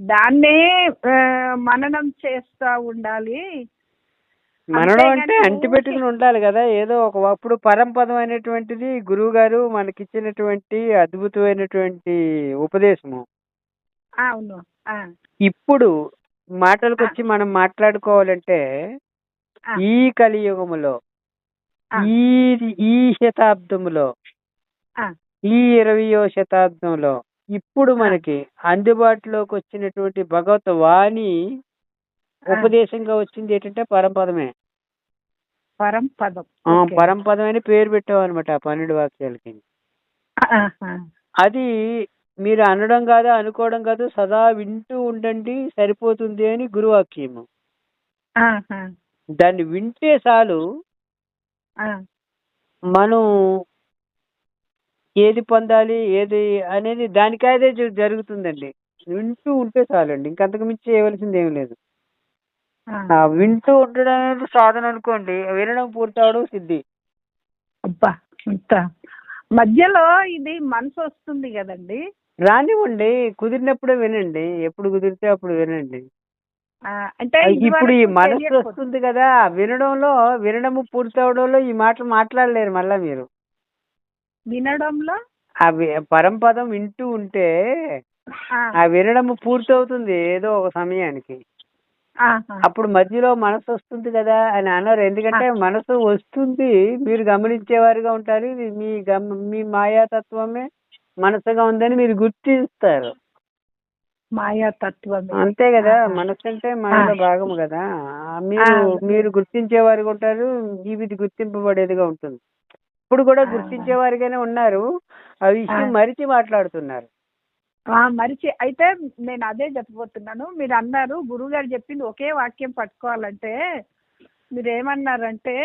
దాన్నే ఆ, మననం చేస్తా ఉండాలి. మనడం అంటే అంతేగాని అంటి ఊరికే- పెట్టుకుని ఉండాలి కదా ఏదో ఒక అప్పుడు పరంపదం అనేటువంటిది గురువు గారు మనకిచ్చినటువంటి అద్భుతమైనటువంటి ఉపదేశము. అవును ఇప్పుడు మాటలకు వచ్చి మనం మాట్లాడుకోవాలంటే ఈ కలియుగములో. ఈ ఈ శతాబ్దములో ఈ ఇరవయో శతాబ్దంలో ఇప్పుడు మనకి అందుబాటులోకి వచ్చినటువంటి భగవత్ వాణి. ఉపదేశంగా వచ్చింది ఏంటంటే పరంపదమే పరంపదం. పరంపదం అని పేరు పెట్టామన్నమాట ఆ పన్నెండు వాక్యాలకి. అది మీరు అనడం కాదు అనుకోవడం కాదు సదా వింటూ ఉండండి సరిపోతుంది అని గురువాక్యము. దాన్ని వింటే చాలు మనం ఏది పొందాలి ఏది అనేది దానికైతే జరుగుతుందండి. వింటూ ఉంటే చాలండి. ఇంకంతకు మించి చేయవలసింది ఏం లేదు. వింటూ ఉండడం సాధన అనుకోండి. వినడం పూర్తవడం సిద్ధి. అబ్బా ఇంత. మధ్యలో ఇది మనసు వస్తుంది కదండి. రానివ్వండి. కుదిరినప్పుడే వినండి. ఎప్పుడు కుదిరితే అప్పుడు వినండి. అంటే ఇప్పుడు ఈ మనసు. వస్తుంది కదా. వినడంలో వినడము పూర్తవడంలో ఈ మాటలు మాట్లాడలేరు మళ్ళా మీరు. వినడంలో ఆ వి- పరంపదం వింటూ ఉంటే ఆ, ఆ వినడము పూర్తవుతుంది ఏదో ఒక సమయానికి. ఆహా. అప్పుడు మధ్యలో మనసు వస్తుంది కదా అని అన్నారు. ఎందుకంటే మనసు వస్తుంది మీరు గమనించేవారుగా ఉంటారు. ఇది మీ గమ మీ మాయాతత్వమే మనసుగా ఉందని మీరు గుర్తిస్తారు. మాయా తత్వమే అంతే కదా. మనసు అంటే మనలో ఆ. భాగము కదా. ఆ, మీరు ఆ. మీరు గుర్తించేవారుగా ఉంటారు ఇది గుర్తింపబడేదిగా ఉంటుంది. ఇప్పుడు కూడా. గుర్తించేవారిగానే ఉన్నారు. ఆ విషయం. మరిచి మాట్లాడుతున్నారు. మరిచి అయితే నేను అదే చెప్పబోతున్నాను. మీరు అన్నారు గురుగారు చెప్పింది ఒకే వాక్యం పట్టుకోవాలంటే మీరు ఏమన్నారంటే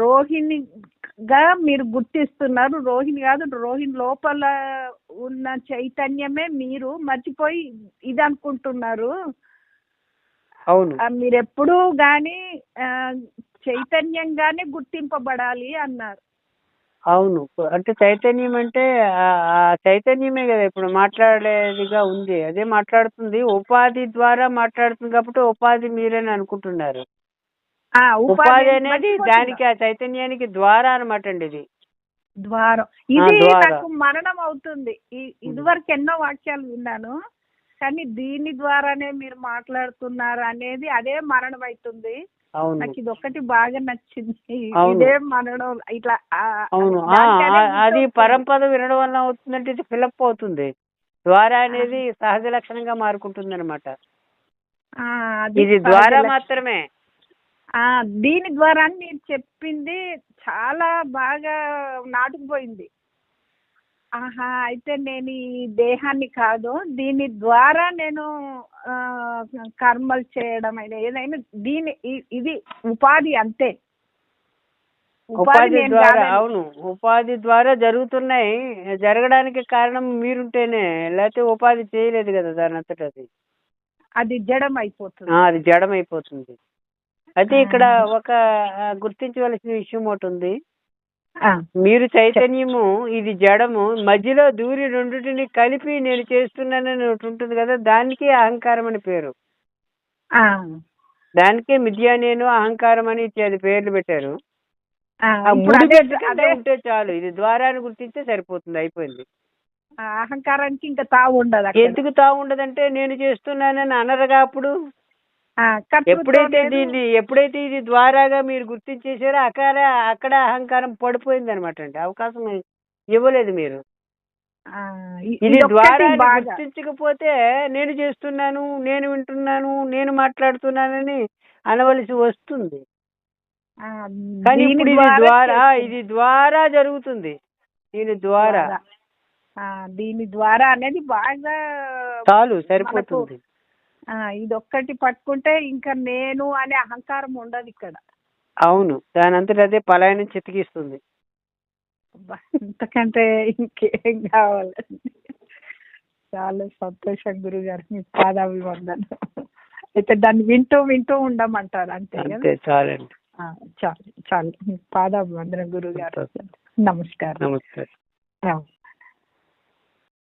రోహిణిగా మీరు గుర్తిస్తున్నారు. రోహిణి కాదు రోహిణి లోపల ఉన్న చైతన్యమే మీరు మర్చిపోయి ఇది అనుకుంటున్నారు అవును. మీరు ఎప్పుడూ కానీ చైతన్యంగానే గుర్తింపబడాలి అన్నారు. అవును. అంటే చైతన్యం అంటే ఆ- చైతన్యమే కదా ఇప్పుడు మాట్లాడేదిగా ఉంది. అదే మాట్లాడుతుంది. ఉపాధి ద్వారా మాట్లాడుతుంది కాబట్టి ఉపాధి మీరని అనుకుంటున్నారు. ఉపాధి అనేది. దానికి ఆ చైతన్యానికి ద్వారా అనమాట అండి ఇది. ద్వారం. ఇది. నాకు మరణం అవుతుంది. ఇదివరకు ఎన్నో వాక్యాలు విన్నాను. కానీ దీని ద్వారానే మీరు మాట్లాడుతున్నారు అనేది అదే మరణం అవుతుంది నాకు ఇది ఒక్కటి బాగా నచ్చింది. ఇదే మరణం ఇట్లా అవును. అది. పరంపద వినడం వల్ల అవుతుందంటే ఇది ఫిలప్ అవుతుంది. ద్వారా అనేది సహజ లక్షణంగా మారుకుంటుంది అనమాట ఇది ద్వారా. మాత్రమే. ఆ, దీని ద్వారా మీరు చెప్పింది చాలా బాగా నాటుకుపోయింది. ఆహా అయితే నేను ఈ దేహాన్ని కాదు దీని ద్వారా నేను కర్మలు చేయడం అయినా ఏదైనా దీని ఇది ఉపాధి అంతే. ఉపాధి ద్వారా. అవును ఉపాధి ద్వారా జరుగుతున్నాయి. జరగడానికి కారణం మీరుంటేనే లేకపోతే ఉపాధి చేయలేదు కదా దాని అంతట అది. అది జడం అయిపోతుంది. అది జడం అయిపోతుంది. అయితే. ఇక్కడ ఒక గుర్తించవలసిన విషయం ఒకటి ఉంది. మీరు చైతన్యము ఇది జడము మధ్యలో దూరి రెండింటిని కలిపి నేను చేస్తున్నానని ఒకటి ఉంటుంది కదా దానికి అహంకారం అని పేరు. దానికే మిథ్యా నేను అహంకారం అని ఇచ్చేది పేర్లు పెట్టారు. ఉంటే చాలు ఇది ద్వారాన్ని గుర్తిస్తే సరిపోతుంది అయిపోయింది. అహంకారానికి ఇంకా తావు ఉండదు. ఎందుకు తా ఉండదంటే నేను చేస్తున్నానని అనరుగా అప్పుడు. ఎప్పుడైతే. దీన్ని ఎప్పుడైతే ఇది ద్వారాగా మీరు గుర్తించేసారో అక్కడ అక్కడ అహంకారం పడిపోయింది అనమాట అండి. అవకాశం ఇవ్వలేదు మీరు. ఇది ద్వారా గుర్తించకపోతే నేను చేస్తున్నాను నేను వింటున్నాను నేను మాట్లాడుతున్నానని అనవలసి వస్తుంది. కానీ ఇప్పుడు ఇది ద్వారా. ఇది ద్వారా జరుగుతుంది. దీని ద్వారా. దీని ద్వారా అనేది బాగా చాలు సరిపోతుంది. ఆ, ఇదొక్కటి పట్టుకుంటే ఇంకా నేను అనే అహంకారం ఉండదు ఇక్కడ. అవును దాని అంతటి అదే పలాయనం చితికిస్తుంది. అబ్బా, ఇంతకంటే ఇంకేం కావాలండి చాలా సంతోషం గురుగారు మీ పాదాభివందనం. అయితే దాన్ని వింటూ వింటూ ఉండమంటారు అంతే అంతే చాలండి. చాలు చాలు. మీ పాదాభివందనం గురుగారు. నమస్కారం. నమస్తే